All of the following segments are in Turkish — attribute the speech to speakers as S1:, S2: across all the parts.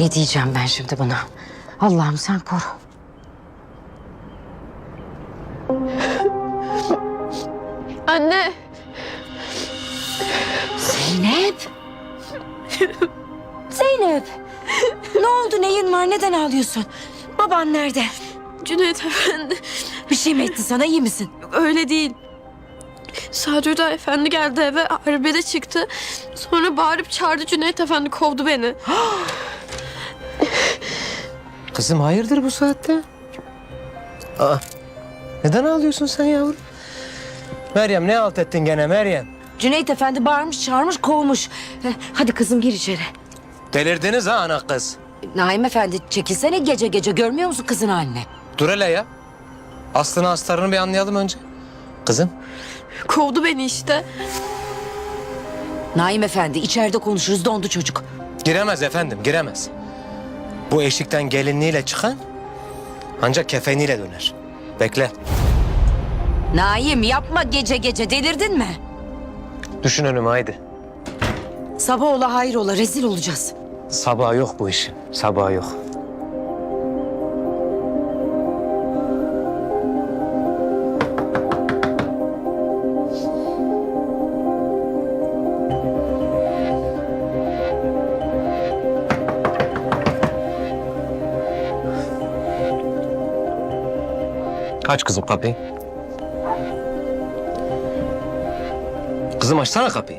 S1: Ne diyeceğim ben şimdi buna? Allah'ım sen koru.
S2: Anne.
S1: Zeynep. Zeynep. Ne oldu neyin var neden ağlıyorsun? Baban nerede?
S2: Cüneyt Efendi.
S1: Bir şey mi etti sana iyi misin?
S2: Öyle değil. Sadrıda Efendi geldi eve arbede çıktı. Sonra bağırıp çağırdı Cüneyt Efendi kovdu beni.
S3: Kızım hayırdır bu saatte? Aa, neden ağlıyorsun sen yavrum? Meryem ne alt ettin gene Meryem?
S1: Cüneyt Efendi bağırmış çağırmış kovmuş. Eh, Hadi kızım gir içeri.
S3: Delirdiniz ha ana kız.
S1: Naim Efendi çekilsene gece gece görmüyor musun kızın halini?
S3: Dur hele ya. Aslını astarını bir anlayalım önce. Kızım
S2: Kovdu beni işte.
S1: Naim Efendi içeride konuşuruz dondu çocuk.
S3: giremez efendim giremez. Bu eşikten gelinliğiyle çıkan ancak kefeniyle döner. Bekle.
S1: Naim yapma gece gece delirdin mi?
S3: Düşün önüme haydi.
S1: Sabah ola hayır ola rezil olacağız.
S3: Sabah yok bu işin. Sabah yok. Aç kızım kapıyı. Kızım açsana kapıyı.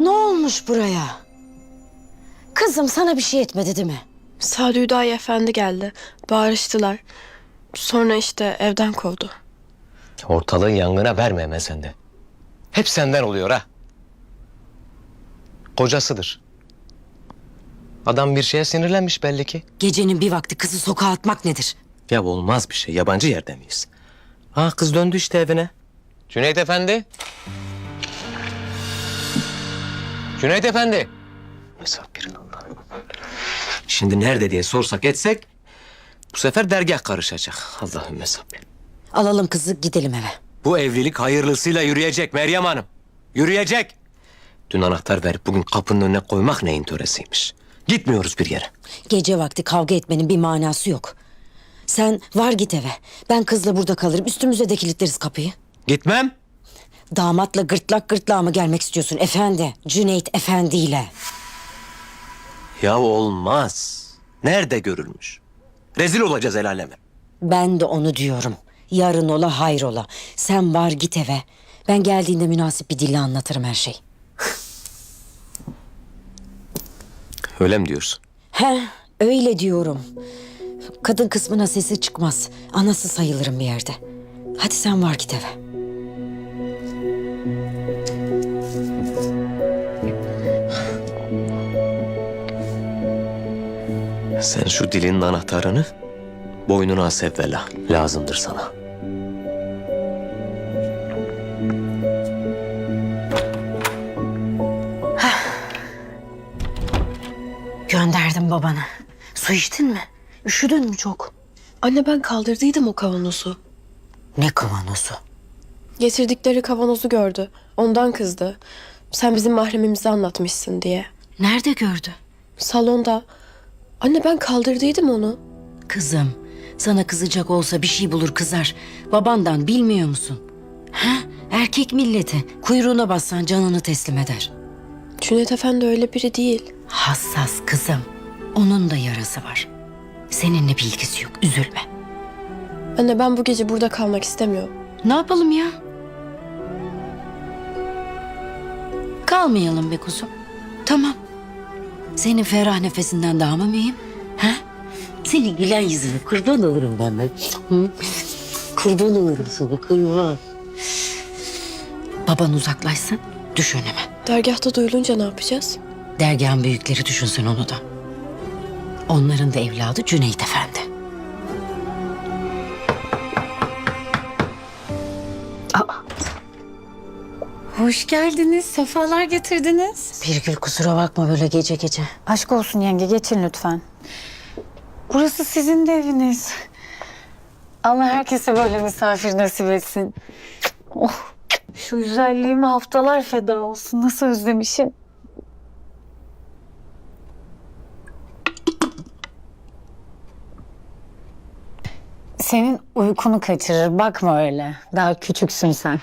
S1: Ne olmuş buraya? Kızım sana bir şey etmedi değil mi?
S2: Sadrıda Efendi geldi. Bağırıştılar. Sonra işte evden kovdu.
S3: Ortalığı yangına verme hemen sen de. Hep senden oluyor ha. Kocasıdır. Adam bir şeye sinirlenmiş belli ki.
S1: Gecenin bir vakti kızı sokağa atmak nedir?
S3: Ya olmaz bir şey. Yabancı yerde miyiz? Ha kız döndü işte evine. Cüneyt Efendi. Cüneyt Efendi. Misafirin Allah'ım. Şimdi nerede diye sorsak etsek bu sefer dergah karışacak. Allah'ım mesafir.
S1: Alalım kızı gidelim eve.
S3: Bu evlilik hayırlısıyla yürüyecek Meryem Hanım. Yürüyecek. Dün anahtar verip bugün kapının önüne koymak neyin töresiymiş. Gitmiyoruz bir yere.
S1: Gece vakti kavga etmenin bir manası yok. Sen var git eve. Ben kızla burada kalırım. Üstümüze de kilitleriz kapıyı.
S3: Gitmem.
S1: Damatla gırtlak gırtlağa mı gelmek istiyorsun efendi? Cüneyt Efendi ile.
S3: Ya olmaz. Nerede görülmüş? Rezil olacağız el aleme.
S1: Ben de onu diyorum. Yarın ola hayır ola. Sen var git eve. Ben geldiğinde münasip bir dille anlatırım her şeyi.
S3: Öyle mi diyorsun?
S1: He öyle diyorum. Kadın kısmına sesi çıkmaz. Anası sayılırım bir yerde. Hadi sen var git eve.
S3: Sen şu dilinin anahtarını boynuna as evvela. Lazımdır sana.
S1: Gönderdim babana. Su içtin mi? Üşüdün mü çok?
S2: Anne ben kaldırdıydım o kavanozu.
S1: Ne kavanozu?
S2: Getirdikleri kavanozu gördü. Ondan kızdı. Sen bizim mahremimizi anlatmışsın diye.
S1: Nerede gördü?
S2: Salonda. Anne ben kaldırdıydım onu.
S1: Kızım, sana kızacak olsa bir şey bulur kızar. Babandan bilmiyor musun? Ha? Erkek milleti. Kuyruğuna bassan canını teslim eder.
S2: Cüneyt Efendi öyle biri değil.
S1: Hassas kızım. Onun da yarası var. Seninle bilgisi yok. Üzülme.
S2: Anne ben bu gece burada kalmak istemiyorum.
S1: Ne yapalım ya? Kalmayalım be kuzum. Tamam. Senin ferah nefesinden daha mı mühim? Ha? Senin gülen yüzünü kurban olurum ben de. Hı? Kurban olurum sana kurban. Baban uzaklaşsın. Düş önüme.
S2: Dergahta duyulunca ne yapacağız?
S1: Dergahın büyükleri düşünsün onu da. Onların da evladı Cüneyt Efendi.
S4: Hoş geldiniz, sefalar getirdiniz.
S1: Birgül kusura bakma böyle gece gece.
S4: Aşk olsun yenge, geçin lütfen. Burası sizin de eviniz. Allah herkese böyle misafir nasip etsin. Oh, şu güzelliğime haftalar feda olsun. Nasıl özlemişim. Senin uykunu kaçırır. Bakma öyle. Daha küçüksün sen.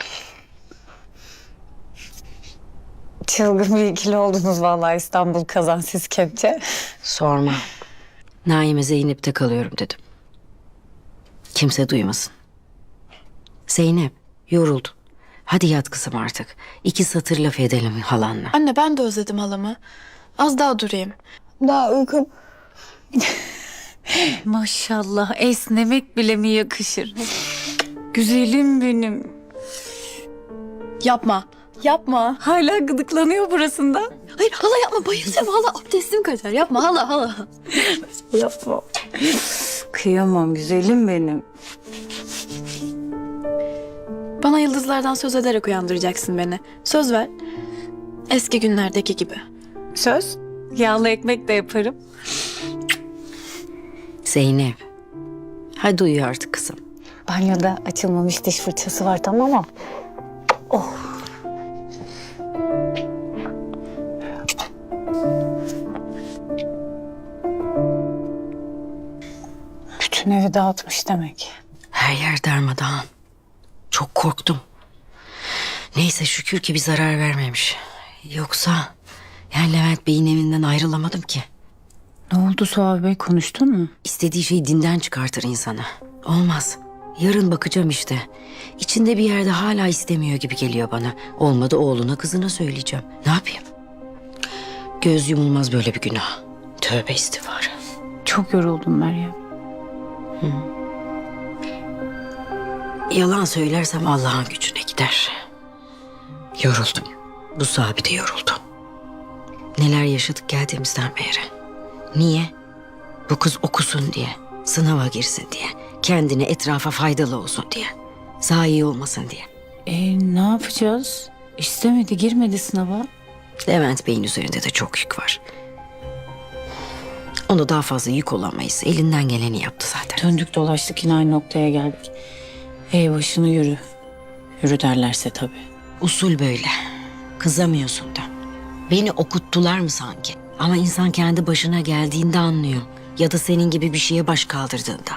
S4: Çılgın bir ikili oldunuz vallahi İstanbul kazan siz kepçe.
S1: Sorma. Naime Zeynep'te kalıyorum dedim. Kimse duymasın. Zeynep yoruldun. Hadi yat kızım artık. İki satır laf edelim halanla.
S2: Anne ben de özledim halamı. Az daha durayım.
S4: Daha uykum. Maşallah esnemek bile mi yakışır? Güzelim benim.
S2: Yapma. Yapma.
S4: Hala gıdıklanıyor burasında.
S2: Hayır hala yapma bayılacağım. Hala abdestim kaçar. Yapma hala hala.
S4: Yapma. Kıyamam güzelim benim.
S2: Bana yıldızlardan söz ederek uyandıracaksın beni. Söz ver. Eski günlerdeki gibi.
S4: Söz. Yağlı ekmek de yaparım.
S1: Zeynep. Hadi uyu artık kızım.
S4: Banyoda açılmamış diş fırçası var tamam mı? Oh. Bütün evi dağıtmış demek.
S1: Her yer darmadağın. Çok korktum. Neyse şükür ki bir zarar vermemiş. Yoksa yani Levent Bey'in evinden ayrılamadım ki.
S4: Ne oldu Suavi Bey konuştun mu?
S1: İstediği şeyi dinden çıkartır insana. Olmaz. Yarın bakacağım işte. İçinde bir yerde hala istemiyor gibi geliyor bana. Olmadı oğluna kızına söyleyeceğim. Ne yapayım? Göz yumulmaz böyle bir günah. Tövbe istiğfar.
S4: Çok yoruldum Meryem.
S1: Yalan söylersem Allah'ın gücüne gider. Yoruldum. Bu sahibi de yoruldu. Neler yaşadık geldiğimizden beri. Niye? Bu kız okusun diye, sınava girsin diye, kendine etrafa faydalı olsun diye, zayi olmasın diye.
S4: E ne yapacağız? İstemedi girmedi sınava.
S1: Levent Bey'in üzerinde de çok yük var. Ona daha fazla yük olamayız. Elinden geleni yaptı zaten.
S4: Döndük dolaştık yine aynı noktaya geldik. Ey başını yürü. Yürü derlerse tabii.
S1: Usul böyle. Kızamıyorsun da. Beni okuttular mı sanki? Ama insan kendi başına geldiğinde anlıyor. Ya da senin gibi bir şeye baş kaldırdığında.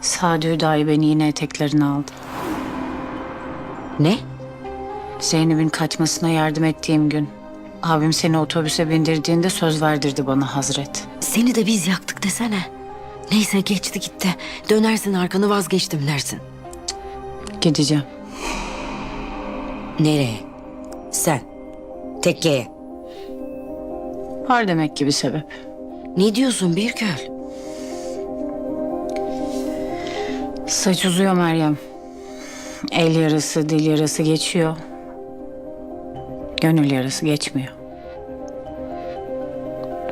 S4: Sadi Hüdayi beni yine eteklerine aldı.
S1: Ne?
S4: Zeynep'in kaçmasına yardım ettiğim gün. Abim seni otobüse bindirdiğinde söz verdirdi bana Hazret.
S1: Seni de biz yaktık desene. Neyse geçti gitti. Dönersin arkanı vazgeçtim dersin.
S4: Gideceğim.
S1: Nereye? Sen. Tekkeye.
S4: Var demek ki bir sebep.
S1: Ne diyorsun Birgül?
S4: Saç uzuyor Meryem. El yarası, dil yarası geçiyor. Gönül yarası geçmiyor.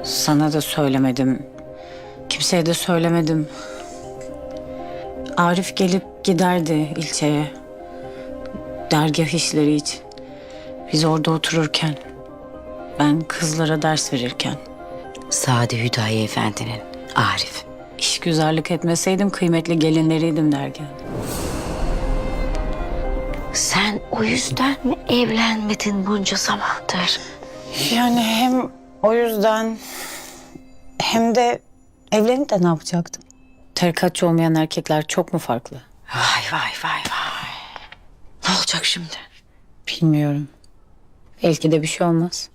S4: Sana da söylemedim. Kimseye de söylemedim. Arif gelip giderdi ilçeye. Dergah işleri için. Biz orada otururken. Ben kızlara ders verirken.
S1: Sadi Hüdayi Efendi'nin Arif.
S4: İşgüzarlık etmeseydim kıymetli gelinleriydim derken.
S1: Sen o yüzden mi evlenmedin bunca zamandır?
S4: Yani hem o yüzden hem de evlenip de ne yapacaktım? Tarikatçı olmayan erkekler çok mu farklı?
S1: Vay vay vay vay. Ne olacak şimdi?
S4: Bilmiyorum. Belki de bir şey olmaz.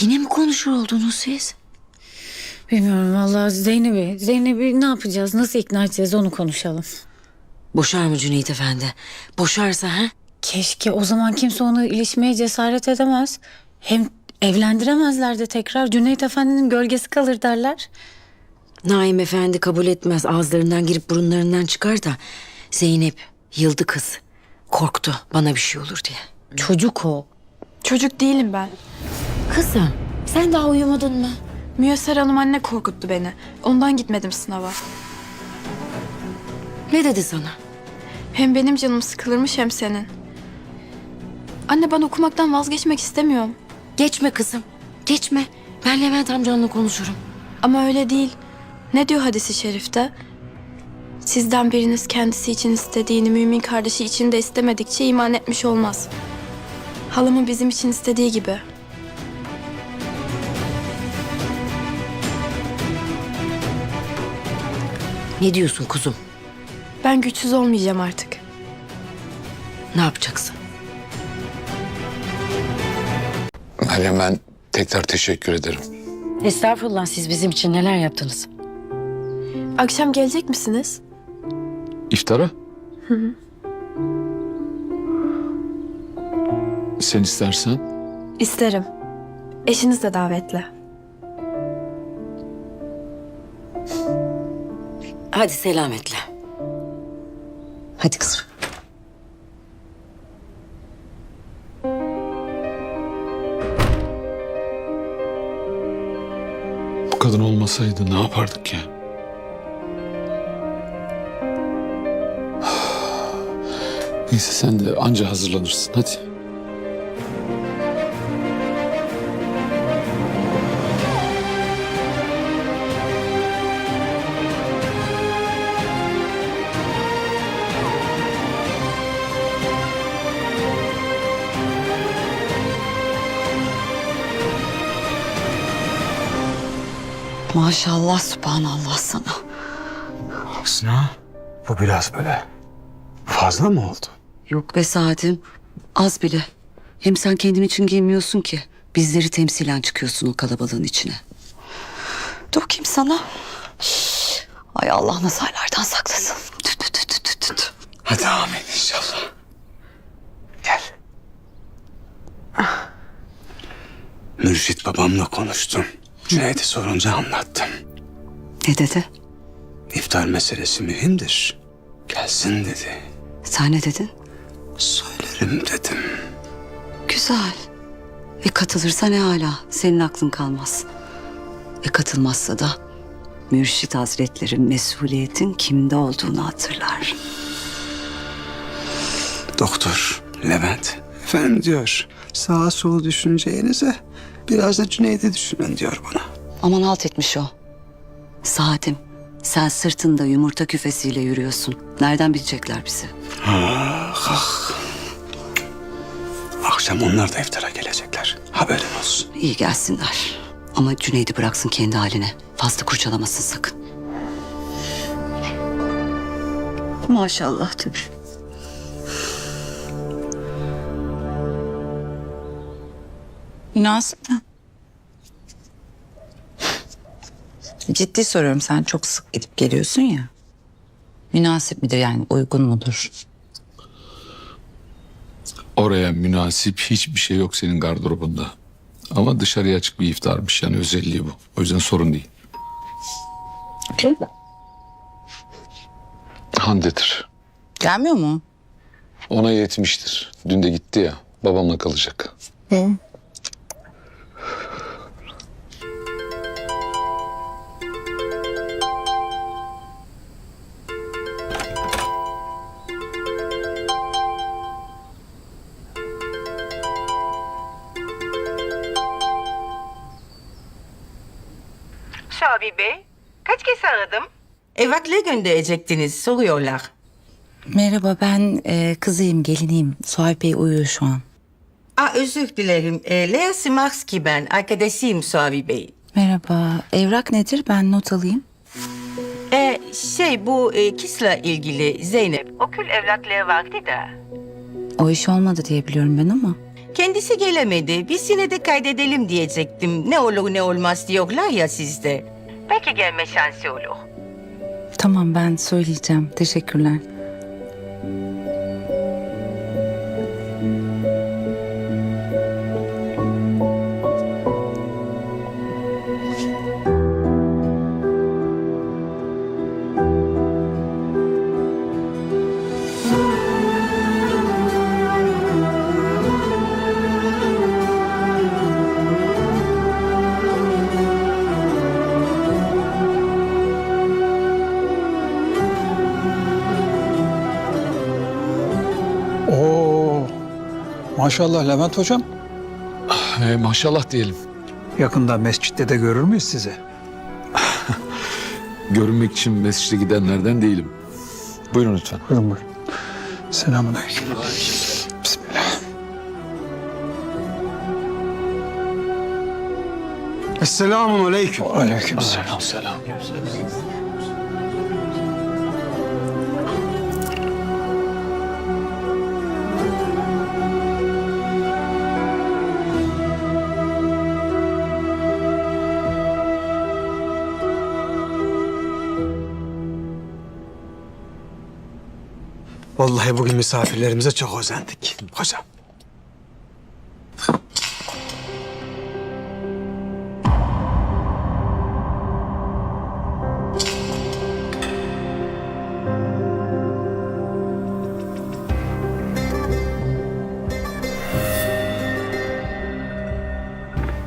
S1: Yine mi konuşur oldunuz siz?
S4: Bilmiyorum vallahi Zeynep'i, Zeynep'i ne yapacağız, nasıl ikna edeceğiz onu konuşalım.
S1: Boşar mı Cüneyt Efendi? Boşarsa ha?
S4: Keşke o zaman kimse onu ilişmeye cesaret edemez. Hem evlendiremezler de tekrar. Cüneyt Efendi'nin gölgesi kalır derler.
S1: Naim Efendi kabul etmez. Ağızlarından girip burunlarından çıkar da. Zeynep yıldı kız. Korktu bana bir şey olur diye.
S4: Çocuk o.
S2: Çocuk değilim ben.
S1: Kızım sen daha uyumadın mı?
S2: Müyesser Hanım anne korkuttu beni. Ondan gitmedim sınava.
S1: Ne dedi sana?
S2: Hem benim canım sıkılırmış hem senin. Anne ben okumaktan vazgeçmek istemiyorum.
S1: Geçme kızım. Geçme. Ben Levent amcanla konuşurum.
S2: Ama öyle değil. Ne diyor hadisi şerifte? Sizden biriniz kendisi için istediğini mümin kardeşi için de istemedikçe iman etmiş olmaz. Halamın bizim için istediği gibi.
S1: Ne diyorsun kuzum?
S2: Ben güçsüz olmayacağım artık.
S1: Ne yapacaksın?
S5: Meryem ben tekrar teşekkür ederim.
S1: Estağfurullah siz bizim için neler yaptınız?
S2: Akşam gelecek misiniz?
S5: İftara? Sen istersen
S2: İsterim. Eşiniz de davetli.
S1: Hadi selametle. Hadi kızım.
S5: Olmasaydı ne yapardık ya? Neyse sen de anca hazırlanırsın hadi.
S6: Maşallah, subhanallah sana.
S7: Hüsna, bu biraz böyle fazla mı oldu?
S6: Yok be Saadet'im, az bile. Hem sen kendin için giymiyorsun ki. Bizleri temsilen çıkıyorsun o kalabalığın içine. Dur bakayım sana. Ay Allah nazarlardan saklasın. Tüt tüt tüt tüt tüt.
S7: Hadi amin inşallah. Gel. Mürşit babamla konuştum. Cüneyt'i sorunca anlattım.
S6: Ne dedi?
S7: İftar meselesi mühimdir. Gelsin dedi.
S6: Sen ne dedin?
S7: Söylerim dedim.
S6: Güzel. E katılırsa ne hala? Senin aklın kalmaz. E katılmazsa da Mürşit Hazretleri mesuliyetin kimde olduğunu hatırlar.
S7: Doktor Levent efendim diyor. Sağa solu düşüneceğinize biraz da Cüneyt'i düşünün diyor bana.
S6: Aman halt etmiş o. Saatim, sen sırtında yumurta küfesiyle yürüyorsun. Nereden bilecekler bizi?
S7: Akşam onlar da iftara gelecekler. Haberin olsun.
S6: İyi gelsinler. Ama Cüneyd'i bıraksın kendi haline. Fazla kurcalamasın sakın. Maşallah tabii.
S8: Münasip mi? Ciddi soruyorum sen çok sık gidip geliyorsun ya. Münasip midir yani uygun mudur?
S5: Oraya münasip hiçbir şey yok senin gardırobunda. Ama dışarıya açık bir iftarmış yani özelliği bu. O yüzden sorun değil. Hande'dir.
S8: Gelmiyor mu?
S5: Ona yetmiştir. Dün de gitti ya. Babamla kalacak.
S9: Şabi Evrakla gönderecektiniz, soruyorlar.
S8: Merhaba ben e, kızıyım geliniyim. Suayb Bey uyuyor şu an.
S9: Aa, özür dilerim. E, Lea Simarski ben, arkadaşıyım Şabi Bey.
S8: Merhaba evrak nedir ben not alayım.
S9: E, şey bu e, kızla ilgili Zeynep. Okul evrakları vardı da.
S8: O iş olmadı diye biliyorum ben ama.
S9: Kendisi gelemedi. Biz yine de kaydedelim diyecektim. Ne olur ne olmaz diyorlar ya sizde. Belki gelme şansı olur.
S8: Tamam ben söyleyeceğim teşekkürler.
S10: Maşallah Levent hocam.
S5: Ee, maşallah diyelim.
S10: Yakında mescitte de görür müyüz sizi?
S5: Görünmek için mescide gidenlerden değilim. Buyurun lütfen.
S10: Buyurun buyurun. Selamun aleyküm. Bismillah.
S7: Esselamun aleyküm.
S10: Aleyküm selam.
S5: Selam.
S7: Vallahi bugün misafirlerimize çok özendik. Hocam.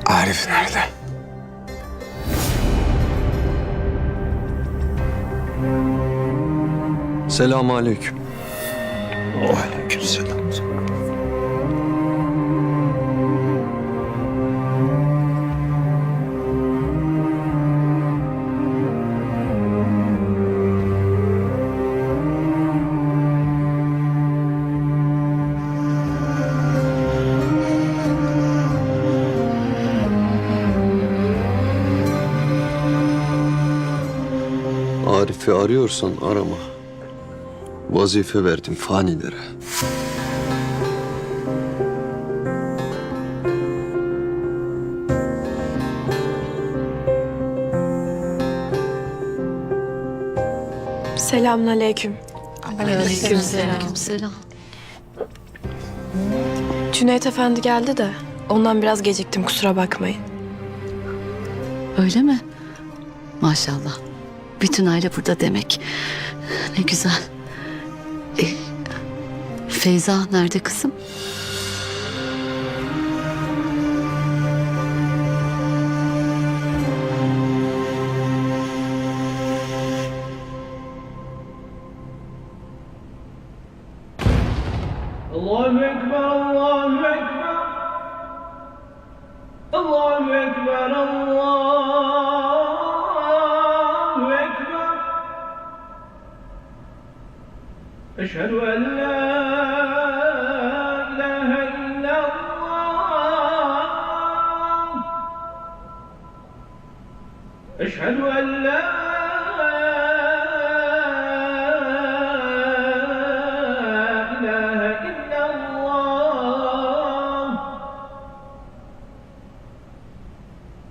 S7: Arif nerede?
S11: Selamun aleyküm.
S10: Aleyküm selam.
S11: Arif'i arıyorsan arama. Vazife verdim fanilere.
S2: Selamünaleyküm.
S6: Selam.
S2: Cüneyt Efendi geldi de ondan biraz geciktim kusura bakmayın.
S6: Öyle mi? Maşallah. Bütün aile burada demek. Ne güzel. Feyza nerede kızım?
S12: İllallah.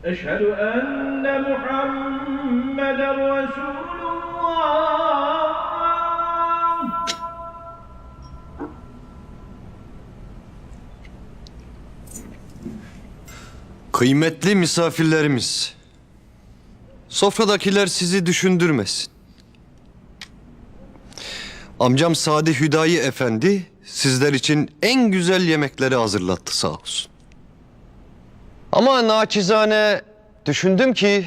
S12: Eşhedü enne Muhammeden Resulullah.
S11: Kıymetli misafirlerimiz. Sofradakiler sizi düşündürmesin. Amcam Sadi Hüdayi Efendi sizler için en güzel yemekleri hazırlattı sağ olsun. Ama naçizane düşündüm ki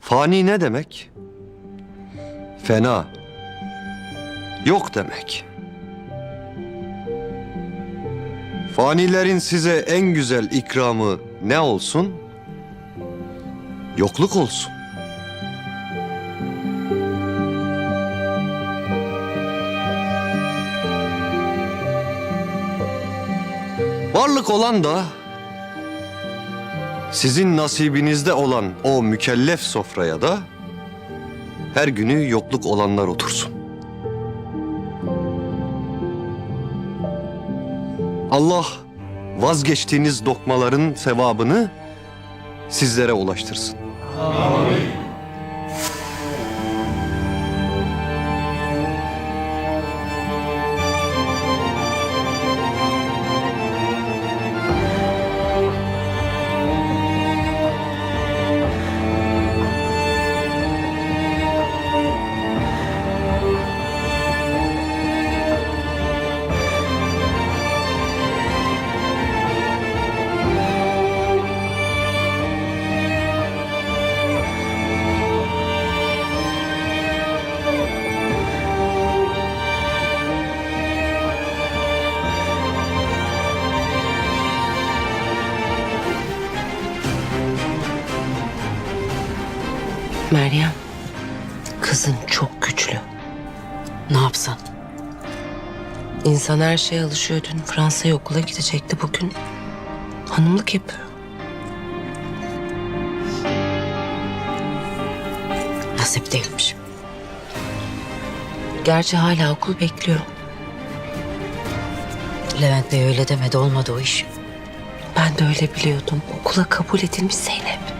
S11: fani ne demek? Fena. Yok demek. Fanilerin size en güzel ikramı ne olsun? Yokluk olsun. Varlık olan da sizin nasibinizde olan o mükellef sofraya da her günü yokluk olanlar otursun. Allah vazgeçtiğiniz dokmaların sevabını sizlere ulaştırsın. 아멘.
S1: Meryem, kızın çok güçlü. Ne yapsan? İnsan her şeye alışıyor. Dün Fransa'ya okula gidecekti. Bugün hanımlık yapıyor. Nasip değilmiş. Gerçi hala okul bekliyor. Levent Bey öyle demedi olmadı o iş. Ben de öyle biliyordum. Okula kabul edilmiş Zeynep.